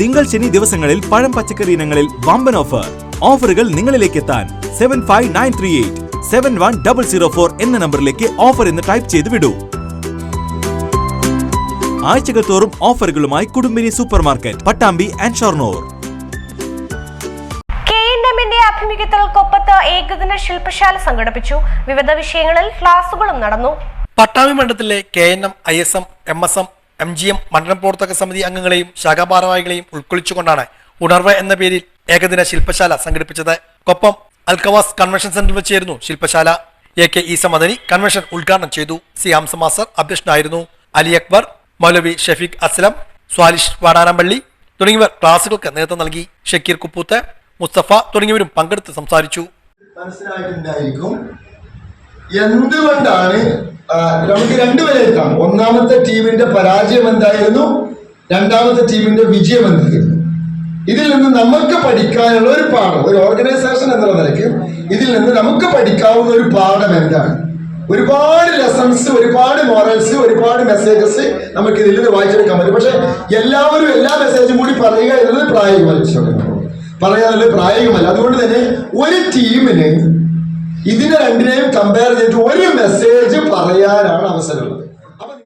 തിങ്കൾ ശനി ദിവസങ്ങളിൽ പഴം പച്ചക്കറി ഇനങ്ങളിൽ വമ്പൻ ഓഫർ ഓഫറുകൾ നിങ്ങളിലേക്ക് എത്താൻ seven five nine three eight seven one double zero four എന്ന നമ്പറിലേക്ക് ഓഫർ എന്ന് ടൈപ്പ് ചെയ്ത് വിടൂ. ആഴ്ചകൾ തോറും ഓഫറുകളുമായി Kudumbini super market Pattambi and Shoranur. K N ആഭിമുഖ്യത്തിൽ കൊപ്പത്ത് ഏകദിന ശില്പശാല സംഘടിപ്പിച്ചു. വിവിധ വിഷയങ്ങളിൽ ക്ലാസുകളും നടന്നു. പട്ടാമ്പി മണ്ഡലത്തിലെ K N M I S M M S M M G M മണ്ഡലം പ്രവർത്തക സമിതി അംഗങ്ങളെയും ശാഖാഭാരവാഹികളെയും ഉൾക്കൊള്ളിച്ചുകൊണ്ടാണ് ഉണർവ് എന്ന പേരിൽ ഏകദിന ശില്പശാല സംഘടിപ്പിച്ചത്. കൊപ്പം അൽക്കവാസ് കൺവെൻഷൻ സെന്ററിൽ വെച്ചായിരുന്നു ശില്പശാല. A K Isa Madani convention ഉദ്ഘാടനം ചെയ്തു. സി ഹംസമാസർ അധ്യക്ഷനായിരുന്നു. അലി അക്ബർ മൗലവി ഷെഫീഖ് അസ്ലം സ്വാലിഷ് വാടാനമ്പള്ളി തുടങ്ങിയവർ ക്ലാസുകൾക്ക് നേതൃത്വം നൽകി. ഷക്കീർ കുപ്പൂത്ത് മുസ്തഫ തുടങ്ങിയവരും പങ്കെടുത്ത് സംസാരിച്ചു. മനസ്സിലായിട്ടുണ്ടായിരിക്കും. എന്തുകൊണ്ടാണ് നമുക്ക് രണ്ടുപേരെ എത്താം ഒന്നാമത്തെ ടീമിന്റെ പരാജയം എന്തായിരുന്നു? രണ്ടാമത്തെ ടീമിന്റെ വിജയം എന്തായിരുന്നു? ഇതിൽ നിന്ന് നമുക്ക് പഠിക്കാനുള്ള ഒരു പാഠം ഒരു ഓർഗനൈസേഷൻ എന്നുള്ള നിലയ്ക്ക് ഇതിൽ നിന്ന് നമുക്ക് പഠിക്കാവുന്ന ഒരു പാഠം എന്താണ്? ഒരുപാട് ലെസൺസ് ഒരുപാട് മോറൽസ് ഒരുപാട് മെസ്സേജസ് നമുക്ക് ഇതിൽ നിന്ന് വായിച്ചെടുക്കാൻ പറ്റും. പക്ഷെ എല്ലാവരും എല്ലാ മെസ്സേജും കൂടി പറയുക എന്നത് പ്രായോഗികമല്ല പറയാനുള്ള പ്രായോഗികമല്ല. അതുകൊണ്ട് തന്നെ ഒരു ടീമിന് ഇതിനെ രണ്ടിനെയും കമ്പയർ ചെയ്തിട്ട് ഒരു മെസ്സേജ് പറയാനാണ് അവസരമുള്ളത്.